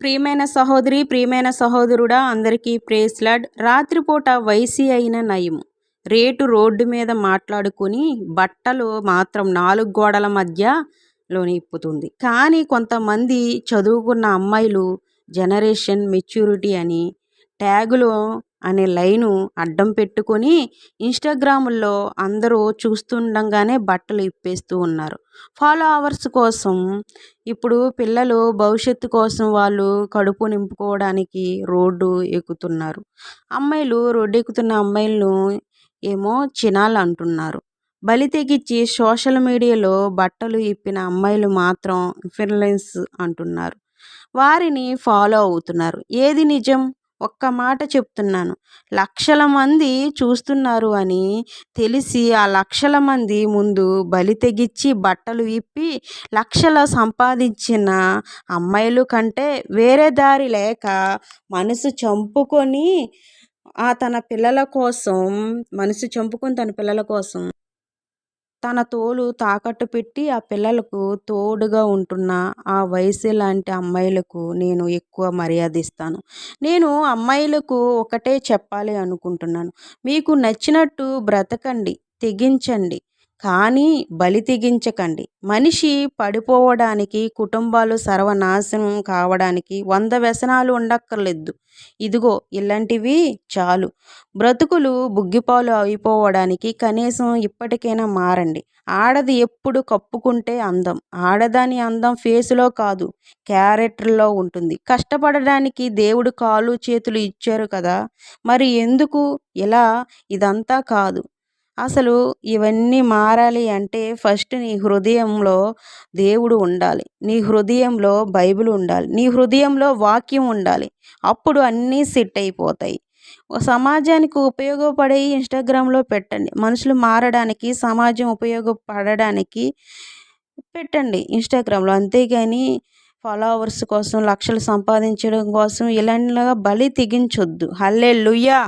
ప్రియమైన సహోదరి ప్రియమైన సహోదరుడా అందరికీ ప్రేస్లాడ్ రాత్రిపూట వైసీ అయిన నయం రేటు రోడ్డు మీద మాట్లాడుకుని బట్టలు మాత్రం నాలుగు గోడల మధ్యలోని ఇప్పుతుంది. కానీ కొంతమంది చదువుకున్న అమ్మాయిలు జనరేషన్ మెచ్యూరిటీ అని ట్యాగులో అనే లైను అడ్డం పెట్టుకొని ఇన్స్టాగ్రాముల్లో అందరూ చూస్తుండగానే బట్టలు ఇప్పేస్తూ ఉన్నారు. ఫాలో అవర్స్ కోసం ఇప్పుడు పిల్లలు భవిష్యత్తు కోసం వాళ్ళు కడుపు నింపుకోవడానికి రోడ్డు ఎక్కుతున్నారు. అమ్మాయిలు రోడ్డు ఎక్కుతున్న అమ్మాయిలను ఏమో చినాలు అంటున్నారు. బలి తెగించి సోషల్ మీడియాలో బట్టలు ఇప్పిన అమ్మాయిలు మాత్రం ఇన్ఫ్లుయెన్స్ అంటున్నారు. వారిని ఫాలో అవుతున్నారు. ఏది నిజం? ఒక్క మాట చెప్తున్నాను. లక్షల మంది చూస్తున్నారు అని తెలిసి ఆ లక్షల మంది ముందు బలి తెగించి బట్టలు ఇప్పి లక్షల సంపాదించిన అమ్మాయిలు కంటే వేరే దారి లేక మనసు చంపుకొని ఆ తన పిల్లల కోసం మనసు చంపుకొని తన పిల్లల కోసం తన తోలు తాకట్టు పెట్టి ఆ పిల్లలకు తోడుగా ఉంటున్న ఆ వయసు లాంటి అమ్మాయిలకు నేను ఎక్కువ మర్యాద ఇస్తాను నేను అమ్మాయిలకు ఒకటే చెప్పాలి అనుకుంటున్నాను. మీకు నచ్చినట్టు బ్రతకండి తెగించండి. కానీ బలి తెగించకండి. మనిషి పడిపోవడానికి కుటుంబాలు సర్వనాశనం కావడానికి వంద వ్యసనాలు ఉండక్కర్లేదు. ఇదిగో ఇలాంటివి చాలు. బ్రతుకులు బుగ్గిపాలు అయిపోవడానికి కనీసం ఇప్పటికైనా మారండి. ఆడది ఎప్పుడు కప్పుకుంటే అందం. ఆడదాని అందం ఫేసులో కాదు క్యారెక్టర్లో ఉంటుంది. కష్టపడడానికి దేవుడు కాలు చేతులు ఇచ్చారు కదా. మరి ఎందుకు? ఇలా ఇదంతా కాదు. అసలు ఇవన్నీ మారాలి అంటే ఫస్ట్ నీ హృదయంలో దేవుడు ఉండాలి. నీ హృదయంలో బైబిల్ ఉండాలి. నీ హృదయంలో వాక్యం ఉండాలి. అప్పుడు అన్నీ సెట్ అయిపోతాయి. సమాజానికి ఉపయోగపడే ఇన్స్టాగ్రామ్లో పెట్టండి. మనుషులు మారడానికి సమాజం ఉపయోగపడడానికి పెట్టండి ఇన్స్టాగ్రామ్లో. అంతేగాని ఫాలోవర్స్ కోసం లక్షలు సంపాదించడం కోసం ఇలాంటిగా బలి తెగించొద్దు. హల్లే లుయ్యా